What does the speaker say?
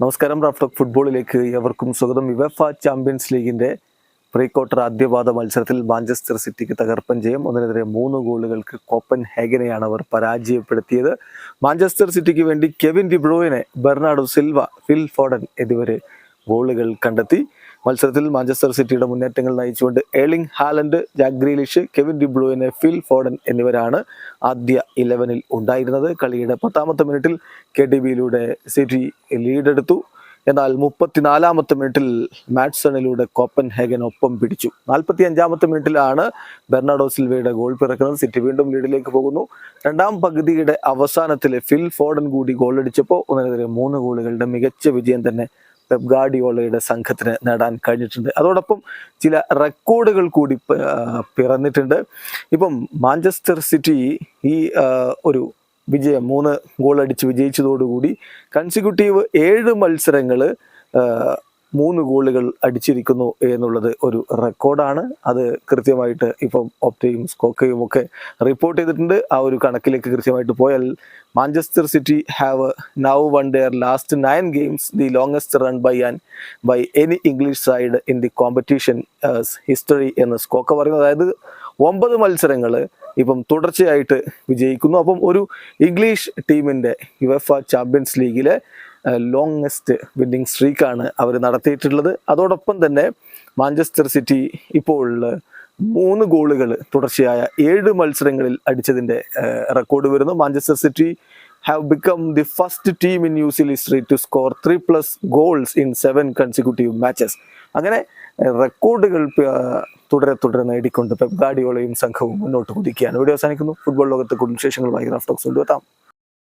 നമസ്കാരം റാഫ്റ്റോക്ക് ഫുട്ബോളിലേക്ക് എവർക്കും സ്വാഗതം. യുവഫ ചാമ്പ്യൻസ് ലീഗിന്റെ പ്രീ ക്വാർട്ടർ ആദ്യപാദ മത്സരത്തിൽ മാഞ്ചസ്റ്റർ സിറ്റിക്ക് തകർപ്പൻ ജയം ഒന്നിനെതിരെ മൂന്ന് ഗോളുകൾക്ക് കോപ്പൻ ഹേഗനെയാണ് അവർ പരാജയപ്പെടുത്തിയത്. മാഞ്ചസ്റ്റർ സിറ്റിക്ക് വേണ്ടി Kevin De Bruyne Bernardo Silva Phil Foden എന്നിവരെ ഗോളുകൾ കണ്ടെത്തി. മത്സരത്തിൽ മാഞ്ചസ്റ്റർ സിറ്റിയുടെ മുന്നേറ്റങ്ങൾ നയിച്ചുകൊണ്ട് Erling Haaland Jack Grealish Kevin De Bruyne Phil Foden എന്നിവരാണ് ആദ്യ ഇലവനിൽ ഉണ്ടായിരുന്നത്. കളിയുടെ പത്താമത്തെ മിനിറ്റിൽ കെ ഡി ബിയിലൂടെ സിറ്റി ലീഡെടുത്തു എന്നാൽ മുപ്പത്തിനാലാമത്തെ മിനിറ്റിൽ മാറ്റ്സണിലൂടെ കോപ്പൻ ഹേഗൻ ഒപ്പം പിടിച്ചു. നാൽപ്പത്തി അഞ്ചാമത്തെ മിനിറ്റിലാണ് ബെർണാഡോ സിൽവയുടെ ഗോൾ പിറക്കുന്നത്. സിറ്റി വീണ്ടും ലീഡിലേക്ക് പോകുന്നു. രണ്ടാം പകുതിയുടെ അവസാനത്തിൽ ഫിൽ ഫോർഡൻ കൂടി ഗോളടിച്ചപ്പോൾ ഒന്നിനെതിരെ മൂന്ന് ഗോളുകളുടെ മികച്ച വിജയം തന്നെ പെപ് ഗാർഡിയോളയുടെ സംഘത്തിന് നേടാൻ കഴിഞ്ഞിട്ടുണ്ട്. അതോടൊപ്പം ചില റെക്കോർഡുകൾ കൂടി പിറന്നിട്ടുണ്ട്. ഇപ്പം മാഞ്ചസ്റ്റർ സിറ്റി ഈ ഒരു വിജയം മൂന്ന് ഗോൾ അടിച്ച് വിജയിച്ചതോടുകൂടി കൺസിക്യൂട്ടീവ് ഏഴ് മത്സരങ്ങൾ മൂന്ന് ഗോളുകൾ അടിച്ചിരിക്കുന്നു എന്നുള്ളത് ഒരു റെക്കോർഡാണ്. അത് കൃത്യമായിട്ട് ഇപ്പം ഒപ്റ്റയും സ്കോക്കയും ഒക്കെ റിപ്പോർട്ട് ചെയ്തിട്ടുണ്ട്. ആ ഒരു കണക്കിലേക്ക് കൃത്യമായിട്ട് പോയാൽ Manchester City have now won their last nine games the longest run by and by any English side in the competition history എന്ന് സ്കോക്ക പറയുന്നത്. അതായത് ഒമ്പത് മത്സരങ്ങൾ ഇപ്പം തുടർച്ചയായിട്ട് വിജയിക്കുന്നു. അപ്പം ഒരു ഇംഗ്ലീഷ് ടീമിന്റെ യുഎഫ ചാമ്പ്യൻസ് ലീഗിലെ ലോങ്സ്റ്റ് വിന്നിങ് സ്ട്രീക്കാണ് അവർ നടത്തിയിട്ടുള്ളത്. അതോടൊപ്പം തന്നെ മാഞ്ചസ്റ്റർ സിറ്റി ഇപ്പോൾ മൂന്ന് ഗോളുകൾ തുടർച്ചയായ ഏഴ് മത്സരങ്ങളിൽ അടിച്ചതിന്റെ റെക്കോർഡ് വരുന്നു. Manchester City have become the first team in UCL history to score three plus goals in seven consecutive matches അങ്ങനെ റെക്കോർഡുകൾ തുടരെ തുടരെ നേടിക്കൊണ്ട് പെപ് ഗാഡിയോളയും സംഘവും മുന്നോട്ട് കുതിക്കുകയാണ്. ഇവിടെ അവസാനിക്കുന്നു. ഫുട്ബോൾ ലോകത്തെ കൂടുതൽ വിശേഷങ്ങളുമായി ടോക്സ് കൊണ്ടുവെത്താം